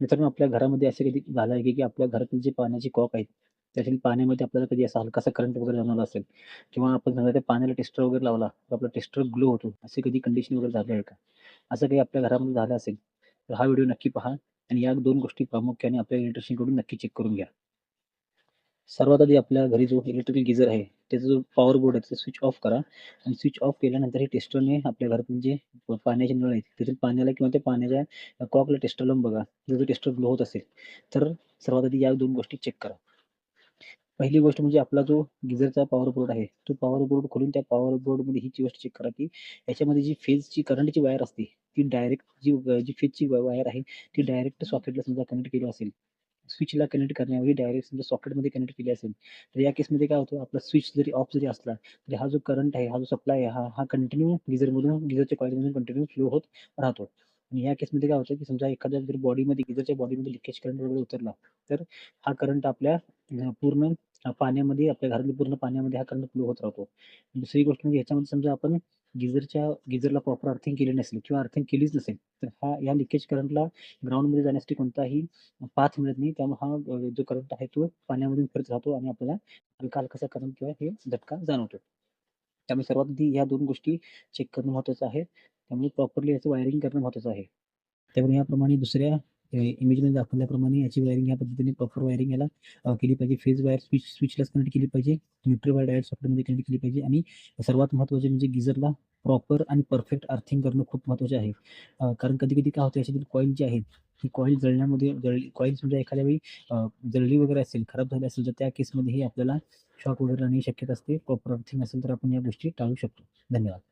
मित्रांनो आपल्या घरामध्ये असं कधी झालं आहे की की आपल्या घरातील जे पाण्याची कॉक आहेत त्यातील पाण्यामध्ये आपल्याला कधी असा हलकासा करंट वगैरे जाणवला असेल किंवा आपण समजा त्या पाण्याला टेस्टर वगैरे लावला तर आपला टेस्टर ग्लो होतो. असे कधी कंडिशन वगैरे झाले आहे का? असं काही आपल्या घरामध्ये झालं असेल तर हा व्हिडिओ नक्की पहा आणि या दोन गोष्टी प्रामुख्याने आपल्या इलेक्ट्रिशियनकडून नक्की चेक करून घ्या. सर्वात आधी आपल्या घरी जो इलेक्ट्रिकल गिझर आहे त्याचा जो पॉवर बोर्ड आहे त्याचा स्विच ऑफ करा. आणि स्विच ऑफ केल्यानंतर हे टेस्टरने आपल्या घरातून जे पाण्याचे नळ आहेत त्यातील पाण्याला किंवा त्या पाण्याच्या कॉकला टेस्टर लावून बघा. जर तो टेस्टर ग्लो होत असेल तर सर्वात आधी या दोन गोष्टी चेक करा. पहिली गोष्ट म्हणजे आपला जो गिझरचा पॉवर बोर्ड आहे तो पॉवर बोर्ड खोलून त्या पॉवर बोर्डमध्ये ही गोष्ट चेक करा की याच्यामध्ये जी फेजची करंटची वायर असते ती डायरेक्ट जी जी फेजची वायर आहे ती डायरेक्ट सॉकेटला समजा कनेक्ट केली असेल स्विचला कनेक्ट करण्याऐवजी डायरेक्ट समजा सॉकेटमध्ये कनेक्ट केली असेल तर या केसमध्ये काय होतं? आपला स्विच जरी ऑफ जरी असला तरी हा जो करंट आहे हा जो सप्लाय आहे हा हा कंटिन्यू गिझरमधून गिझरच्या कॉईलमधून कंटिन्यू फ्लो होत राहतो. आणि या केसमध्ये काय होतं की समजा एखाद्या जर बॉडीमध्ये गिझरच्या बॉडीमध्ये लिकेज करंट वगैरे उतरला तर हा करंट आपल्या पूर्ण पाण्यामध्ये आपल्या घरातल्या पूर्ण पाण्यामध्ये हा करंट फ्लो होत राहतो. दुसरी गोष्ट म्हणजे ह्याच्यामध्ये समजा आपण गिझरच्या गिझरला प्रॉपर अर्थिंग केली नसेल किंवा अर्थिंग केलीच नसेल तर हा या लिकेज करंटला ग्राउंडमध्ये जाण्यासाठी कोणताही पाथ मिळत नाही. त्यामुळे हा जो करंट आहे तो पाण्यामधून फिरत राहतो आणि आपल्याला हलका हलकासा करंट किंवा हे झटका जाणवतो. त्यामुळे सर्वात आधी या दोन गोष्टी चेक करणं महत्त्वाचं आहे. त्यामुळे प्रॉपरली याचं वायरिंग करणं महत्त्वाचं आहे. त्यामुळे याप्रमाणे दुसऱ्या इमेजमध्ये दाखवल्याप्रमाणे याची वायरिंग या पद्धतीने प्रॉपर वायरिंग याला केली पाहिजे. फेज वायर स्विच स्विचलाच कनेक्ट केली पाहिजे. न्यूट्रल वायर डायरेक्ट सॉकेटमध्ये कनेक्ट केली पाहिजे. आणि सर्वात महत्त्वाचे म्हणजे गिझरला प्रॉपर आणि परफेक्ट अर्थिंग करणं खूप महत्त्वाचे आहे. कारण कधी कधी काय होतं याच्यातील कॉईल जी आहेत ही कॉईल जळण्यामध्ये जळली कॉईल समजा एखाद्या वेळी जळली वगैरे असेल खराब झाली असेल तर त्या केसमध्येही आपल्याला शॉक वगैरे राहण्याची शक्यता असते. प्रॉपर अर्थिंग असेल तर आपण या गोष्टी टाळू शकतो. धन्यवाद.